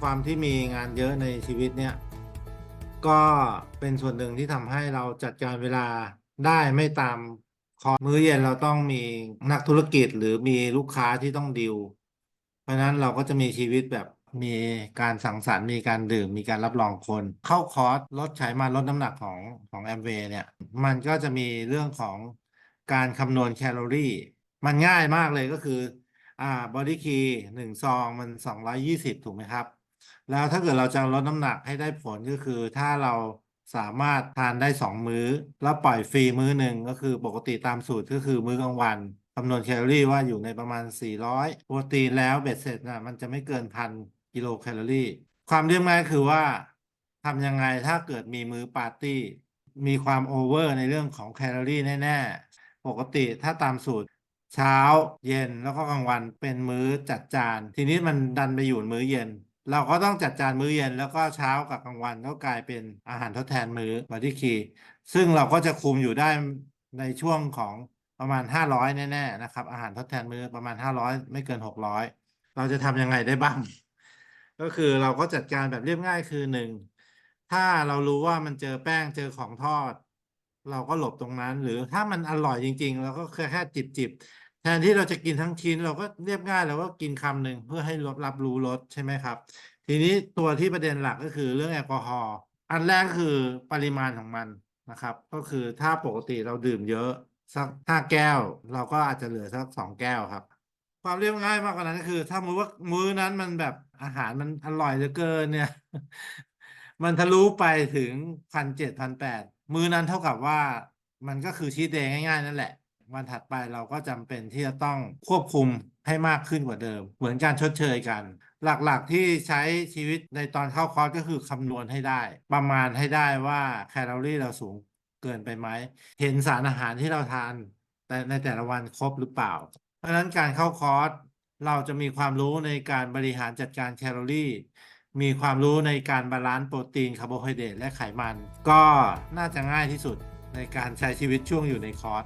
ความที่มีงานเยอะในชีวิตเนี่ย ก็เป็นส่วนหนึ่งที่ทำให้เราจัดการเวลาได้ไม่ตามคอร์สมื้อเย็นเราต้องมีนักธุรกิจหรือมีลูกค้าที่ต้องดิว เพราะฉะนั้นเราก็จะมีชีวิตแบบมีการสังสรรค์มีการดื่มมีการรับรองคน เข้าคอร์สลดไขมันลดน้ำหนักของของแอมเวย์เนี่ย มันก็จะมีเรื่องของการคำนวณแคลอรี่ มันง่ายมากเลยก็คือ อ่าบอดี้คีหนึ่งซองมันสองร้อยยี่สิบถูกไหมครับ แล้วถ้าเกิดเราจะลดน้ำหนักให้ได้ผลก็คือ ถ้าเราสามารถทานได้สองมื้อ แล้วปล่อยฟรีมื้อหนึ่งก็คือปกติตามสูตรก็คือมื้อกลางวันคำนวณแคลอรี่ว่าอยู่ในประมาณ 400โปรตีนแล้วเบ็ดเสร็จนะมันจะไม่เกินพันกิโลแคลอรี่ ความเรียบง่ายคือว่าทำยังไงถ้าเกิดมีมื้อปาร์ตี้มีความโอเวอร์ในเรื่องของแคลอรี่แน่ ๆ ปกติถ้าตามสูตรเช้าเย็นแล้วก็กลางวันเป็นมื้อจัดจาน ทีนี้มันดันไปอยู่มื้อเย็น เราก็ต้องจัดจานมื้อเย็นแล้วก็เช้ากับกลางวันก็กลายเป็นอาหารทดแทนมื้อบอดี้คีซึ่งเราก็จะคุมอยู่ได้ในช่วงของประมาณ 500 แน่ๆนะครับ อาหารทดแทนมื้อประมาณ 500 ไม่เกิน 600 เราจะทำยังไงได้บ้าง ก็คือเราก็จัดการแบบเรียบง่ายคือหนึ่งถ้าเรารู้ว่ามันเจอแป้งเจอของทอด เราก็หลบตรงนั้น หรือถ้ามันอร่อยจริง ๆ เราก็แค่แค่จิบจิบ แทนที่เราจะกินทั้งชิ้นเราก็เรียบง่ายเราก็กินคำหนึ่งเพื่อให้รับรับรู้รสใช่ไหมครับ ทีนี้ตัวที่ประเด็นหลักก็คือเรื่องแอลกอฮอล์อันแรกคือปริมาณของมันนะครับ ก็คือถ้าปกติเราดื่มเยอะสักห้าแก้ว เราก็อาจจะเหลือสักสองแก้วครับ ความเรียบง่ายมากกว่านั้นก็คือ ถ้ามือว่ามื้อนั้นมันแบบอาหารมันอร่อยเหลือเกินเนี่ย มันทะลุไปถึงพันเจ็ดพันแปดมื้อนั้นเท่ากับว่ามันก็คือชีทเดย์ง่ายๆนั่นแหละ วันถัดไปเราก็จำเป็นที่จะต้องควบคุมให้มากขึ้นกว่าเดิม เหมือนการชดเชยกัน หลักๆที่ใช้ชีวิตในตอนเข้าคอร์สก็คือคำนวณให้ได้ ประมาณให้ได้ว่าแคลอรี่เราสูงเกินไปไหม เห็นสารอาหารที่เราทาน แต่ในแต่ละวันครบหรือเปล่า เพราะนั้นการเข้าคอร์สเราจะมีความรู้ในการบริหารจัดการแคลอรี่มีความรู้ในการบาลานซ์โปรตีนคาร์โบไฮเดรตและไขมัน ก็น่าจะง่ายที่สุดในการใช้ชีวิตช่วงอยู่ในคอร์ส